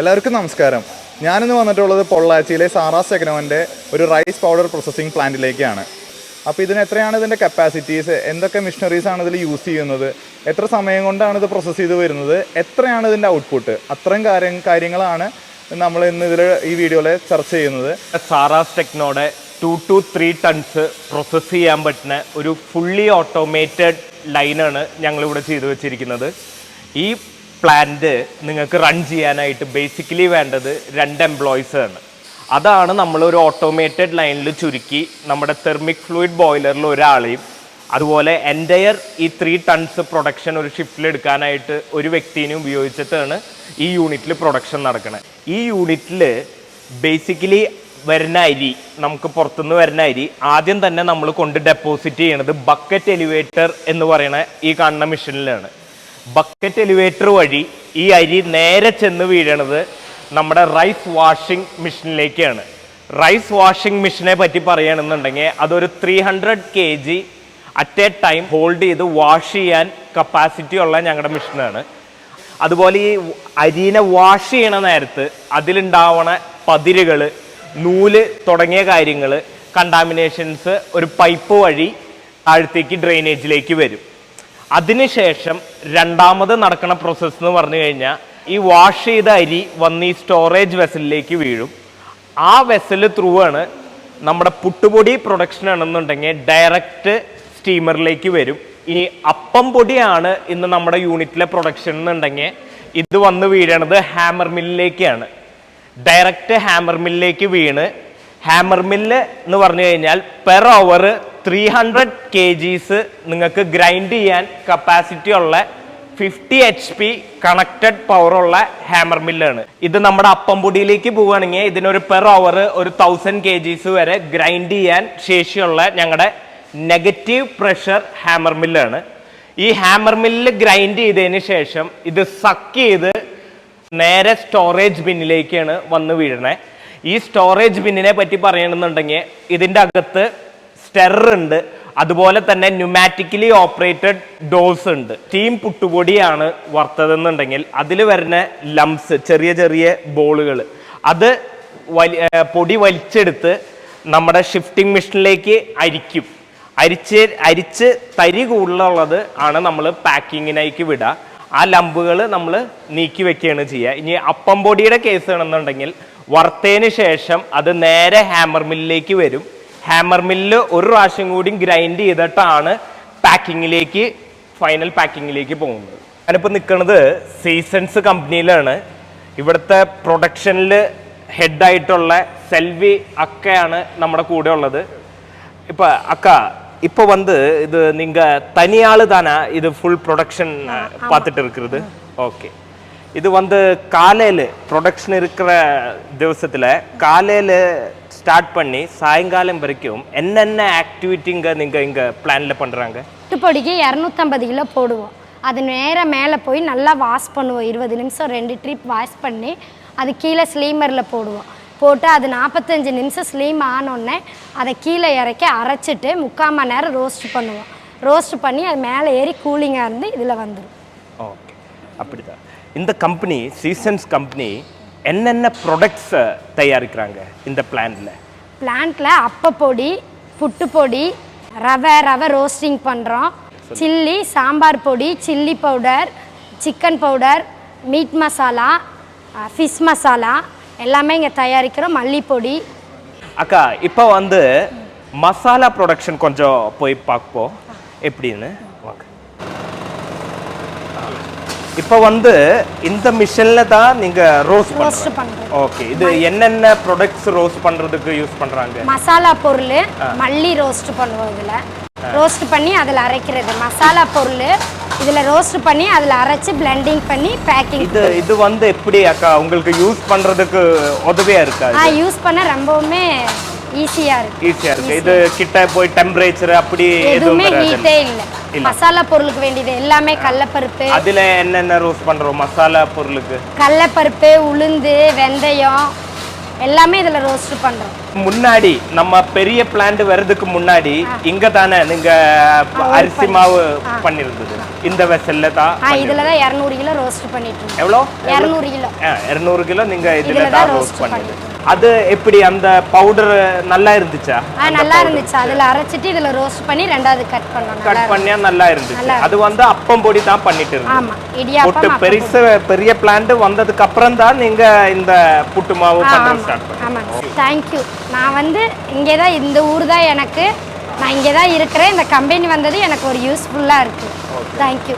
എല്ലാവർക്കും നമസ്കാരം. ഞാനിന്ന് വന്നിട്ടുള്ളത് പൊള്ളാച്ചിയിലെ സാറാ സെഗ്നോന്റെ ഒരു റൈസ് പൗഡർ പ്രോസസ്സിംഗ് പ്ലാന്റിലേക്കാണ്. അപ്പോൾ ഇതിന് എത്രയാണ് ഇതിന്റെ കപ്പാസിറ്റീസ്? എന്തൊക്കെ മിഷനറീസ് ആണ് ഇതിൽ യൂസ് ചെയ്യുന്നത്? എത്ര സമയം കൊണ്ടാണ് ഇത് പ്രോസസ്സ് ചെയ്ത് വരുന്നത്? എത്രയാണ് ഇതിന്റെ ഔട്ട്പുട്ട് അത്രയും കാര്യം കാര്യങ്ങളാണ് നമ്മൾ ഇന്ന് ഇതിൽ ഈ വീഡിയോയിൽ ചർച്ച ചെയ്യുന്നത്. Saras ടെക്നോടെ two to three tons process ചെയ്യാൻ പറ്റുന്ന ഒരു ഫുള്ളി ഓട്ടോമേറ്റഡ് ലൈനാണ് ഞങ്ങളിവിടെ ചെയ്തു വെച്ചിരിക്കുന്നത്. ഈ പ്ലാന്റ് നിങ്ങൾക്ക് റൺ ചെയ്യാനായിട്ട് ബേസിക്കലി വേണ്ടത് രണ്ട് എംപ്ലോയീസ് ആണ്. അതാണ് നമ്മൾ ഒരു ഓട്ടോമേറ്റഡ് ലൈനിൽ ചുരുക്കി നമ്മുടെ തെർമിക് ഫ്ലൂയിഡ് ബോയിലറിൽ ഒരാളെയും അതുപോലെ എന്റയർ ഈ ത്രീ ടൺസ് പ്രൊഡക്ഷൻ ഒരു ഷിഫ്റ്റിൽ എടുക്കാനായിട്ട് ഒരു വ്യക്തിനെയും ഉപയോഗിച്ചിട്ടാണ് ഈ യൂണിറ്റിൽ പ്രൊഡക്ഷൻ നടക്കുന്നത് ഈ യൂണിറ്റിൽ ബേസിക്കലി വരുന്ന അരി നമുക്ക് പുറത്തുനിന്ന് വരുന്ന അരി ആദ്യം തന്നെ നമ്മൾ കൊണ്ട് ഡെപ്പോസിറ്റ് ചെയ്യണത് ബക്കറ്റ് എലിവേറ്റർ എന്ന് പറയുന്ന ഈ കാണുന്ന മെഷീനിലാണ് ബക്കറ്റ് എലിവേറ്റർ വഴി ഈ അരി നേരെ ചെന്ന് വീഴണത് നമ്മുടെ റൈസ് വാഷിംഗ് മെഷീനിലേക്കാണ് റൈസ് വാഷിംഗ് മെഷീനെ പറ്റി പറയുകയാണെന്നുണ്ടെങ്കിൽ അതൊരു three hundred K G at a time hold ചെയ്ത് വാഷ് ചെയ്യാൻ കപ്പാസിറ്റി ഉള്ള ഞങ്ങളുടെ മെഷീനാണ് അതുപോലെ ഈ അരീനെ വാഷ് ചെയ്യണ നേരത്ത് അതിലുണ്ടാവണ പതിരുകൾ നൂൽ തുടങ്ങിയ കാര്യങ്ങൾ കണ്ടാമിനേഷൻസ് ഒരു പൈപ്പ് വഴി താഴത്തേക്ക് ഡ്രെയിനേജിലേക്ക് വരും. അതിനുശേഷം രണ്ടാമത് നടക്കുന്ന പ്രോസസ്സ് എന്ന് പറഞ്ഞു കഴിഞ്ഞാൽ ഈ വാഷ് ചെയ്ത അരി വന്ന് ഈ സ്റ്റോറേജ് വെസലിലേക്ക് വീഴും. ആ വെസൽ ത്രൂ ആണ് നമ്മുടെ പുട്ടുപൊടി പ്രൊഡക്ഷൻ ആണെന്നുണ്ടെങ്കിൽ ഡയറക്റ്റ് സ്റ്റീമറിലേക്ക് വരും. ഇനി അപ്പം പൊടിയാണ് ഇന്ന് നമ്മുടെ യൂണിറ്റിലെ പ്രൊഡക്ഷൻ എന്നുണ്ടെങ്കിൽ ഇത് വന്ന് വീഴണത് ഹാമർ മില്ലിലേക്കാണ് ഡയറക്റ്റ് ഹാമർ മില്ലിലേക്ക് വീണ്. ഹാമർ മില്ല് എന്ന് പറഞ്ഞു കഴിഞ്ഞാൽ per hour three hundred K Gs നിങ്ങൾക്ക് ഗ്രൈൻഡ് ചെയ്യാൻ കപ്പാസിറ്റി ഉള്ള ഫിഫ്റ്റി എച്ച് പി കണക്റ്റഡ് ഉള്ള ഹാമർ മില്ലാണ് ഇത് നമ്മുടെ അപ്പംപൊടിയിലേക്ക് പോവുകയാണെങ്കിൽ ഇതിനൊരു പെർ അവർ ഒരു തൗസൻഡ് കെ ജീസ് വരെ ഗ്രൈൻഡ് ചെയ്യാൻ ശേഷിയുള്ള ഞങ്ങളുടെ നെഗറ്റീവ് പ്രഷർ ഹാമർ മില്ലാണ് ഈ ഹാമർ മില്ല് ഗ്രൈൻഡ് ചെയ്തതിന് ശേഷം ഇത് സക്ക് ചെയ്ത് നേരെ സ്റ്റോറേജ് ബിന്നിലേക്കാണ് വന്ന് വീഴണേ. ഈ സ്റ്റോറേജ് ബിന്നിനെ പറ്റി പറയണമെന്നുണ്ടെങ്കിൽ ഇതിന്റെ അകത്ത് സ്റ്റെറർ ഉണ്ട്. അതുപോലെ തന്നെ ന്യൂമാറ്റിക്കലി ഓപ്പറേറ്റഡ് ഡോസ് ഉണ്ട്. സ്റ്റീം പുട്ടുപൊടിയാണ് വറുത്തതെന്നുണ്ടെങ്കിൽ അതിൽ വരുന്ന ലംസ് ചെറിയ ചെറിയ ബോളുകൾ അത് വലി പൊടി വലിച്ചെടുത്ത് നമ്മുടെ ഷിഫ്റ്റിംഗ് മെഷീനിലേക്ക് അരിക്കും. അരിച്ച് അരിച്ച് തരി കൂടുതലുള്ളത് ആണ് നമ്മൾ പാക്കിങ്ങിനേക്ക് വിടുക ആ ലംബുകൾ നമ്മൾ നീക്കി വെക്കുകയാണ് ചെയ്യുക. ഇനി അപ്പം പൊടിയുടെ കേസ് ആണെന്നുണ്ടെങ്കിൽ വറുത്തതിന് ശേഷം അത് നേരെ ഹാമർ മില്ലിലേക്ക് വരും. ഹാമർ മില്ല് ഒരു പ്രാവശ്യം കൂടി ഗ്രൈൻഡ് ചെയ്തിട്ടാണ് പാക്കിങ്ങിലേക്ക് ഫൈനൽ പാക്കിങ്ങിലേക്ക് പോകുന്നത് ഞാനിപ്പോൾ നിൽക്കുന്നത് സീസൺസ് കമ്പനിയിലാണ് ഇവിടുത്തെ പ്രൊഡക്ഷനിൽ ഹെഡായിട്ടുള്ള സെൽവി അക്കയാണ് നമ്മുടെ കൂടെ ഉള്ളത് இப்போ அக்கா இப்போ வந்து இது நீங்க தனியாளு தானே இது ஃபுல் ப்ரொடக்ஷன் பார்த்துட்டு இருக்கிறது ஓகே இது வந்து காலையில் ப்ரொடக்ஷன் இருக்கிற திவசத்தில் காலையில் ஸ்டார்ட் பண்ணி சாயங்காலம் வரைக்கும் என்னென்ன ஆக்டிவிட்டிங்க நீங்கள் இங்கே பிளானில் பண்ணுறாங்க பொடிக்கு இரநூத்தம்பது கிலோ போடுவோம். அது நேராக மேலே போய் நல்லா வாஷ் பண்ணுவோம். இருபது நிமிஷம் ரெண்டு ட்ரிப் வாஷ் பண்ணி அது கீழே ஸ்லீமரில் போடுவோம். போட்டு அது நாற்பத்தஞ்சு நிமிஷம் ஸ்லீம் ஆனோடனே அதை கீழே இறக்கி அரைச்சிட்டு முக்கால் மணி நேரம் ரோஸ்ட் பண்ணுவோம். ரோஸ்ட் பண்ணி அது மேலே ஏறி கூலிங்காக இருந்து இதில் வந்துடும் இந்த கம்பெனி சீசன்ஸ் கம்பெனி என்னென்ன ப்ராடக்ட்ஸ் தயாரிக்கிறாங்க இந்த பிளான்ல பிளான்ட்டில் அப்பப்பொடி புட்டு பொடி ரவை ரவை ரோஸ்டிங் பண்ணுறோம் சில்லி சாம்பார் பொடி chilli powder chicken powder meat masala fish masala எல்லாமே இங்கே தயாரிக்கிறோம். மல்லிப்பொடி. அக்கா இப்போ வந்து மசாலா ப்ரொடக்ஷன் கொஞ்சம் போய் பார்ப்போம். எப்படின்னு? இப்போ வந்து இந்த மிஷினில் தான் நீங்கள் ரோஸ் ரோஸ்ட் பண்ணுறீங்க ஓகே இது என்னென்ன ப்ராடக்ட்ஸ் ரோஸ்ட் பண்ணுறதுக்கு யூஸ் பண்ணுறாங்க மசாலா பொருள் மல்லி ரோஸ்ட் பண்ணுவோம் இதில். ரோஸ்ட் பண்ணி அதில் அரைக்கிறது. மசாலா பொருள் இதில் ரோஸ்ட் பண்ணி அதில் அரைச்சி பிளெண்டிங் பண்ணி பேக்கிங் இது இது வந்து எப்படி அக்கா? உங்களுக்கு யூஸ் பண்ணுறதுக்கு உதவியாக இருக்கா ஆ யூஸ் பண்ண ரொம்பவுமே ஈஸியாக இருக்குது ஈஸியாக இருக்கு. இது கிட்ட போய் டெம்பரேச்சர் அப்படி எதுவும் ஹீட்டே இல்லை. மசாலா பொருளுக்கு வேண்டியது எல்லாமே கடலப்பருப்பு. அதுல என்னென்ன ரோஸ்ட் பண்றோம்? மசாலா பொருளுக்கு. கடலப்பருப்பு உளுந்து வெந்தயம் எல்லாமே இதில் ரோஸ்ட் பண்ணுறோம் முன்னாடி நம்ம பெரிய பிளான்ட் வர்றதுக்கு முன்னாடி இங்க தானே நீங்க அரிசி மாவு பண்ணிருந்தது. இந்த வெசல்ல தான் இதில் தான் இரநூறு கிலோ ரோஸ்ட் பண்ணிட்டு இருந்தோம். எவ்வளோ? இரநூறு கிலோ. இருநூறு கிலோ நீங்க இதுல தான் ரோஸ்ட் பண்ணீங்க அது எப்படி அந்த பவுடர் நல்லா இருந்துச்சா? நல்லா இருந்துச்சு. அதில் அரைச்சிட்டு இதில் ரோஸ்ட் பண்ணி ரெண்டாவது கட் பண்ணோம். கட் பண்ணியா? நல்லா இருந்துச்சு. அது வந்து அப்பம் பொடி தான் பண்ணிட்டு இடியாப்பம் புட்டு பெருசு பெரிய பிளான்ட் வந்ததுக்கு அப்புறம் தான் நீங்க இந்த புட்டு மாவு பண்றது ஸ்டார்ட் பண்ணீங்க. தேங்க்யூ நான் வந்து இங்கே தான் இந்த ஊர் தான் எனக்கு. நான் இங்கே தான் இருக்கிறேன். இந்த கம்பெனி வந்தது எனக்கு ஒரு யூஸ்ஃபுல்லாக இருக்குது தேங்க்யூ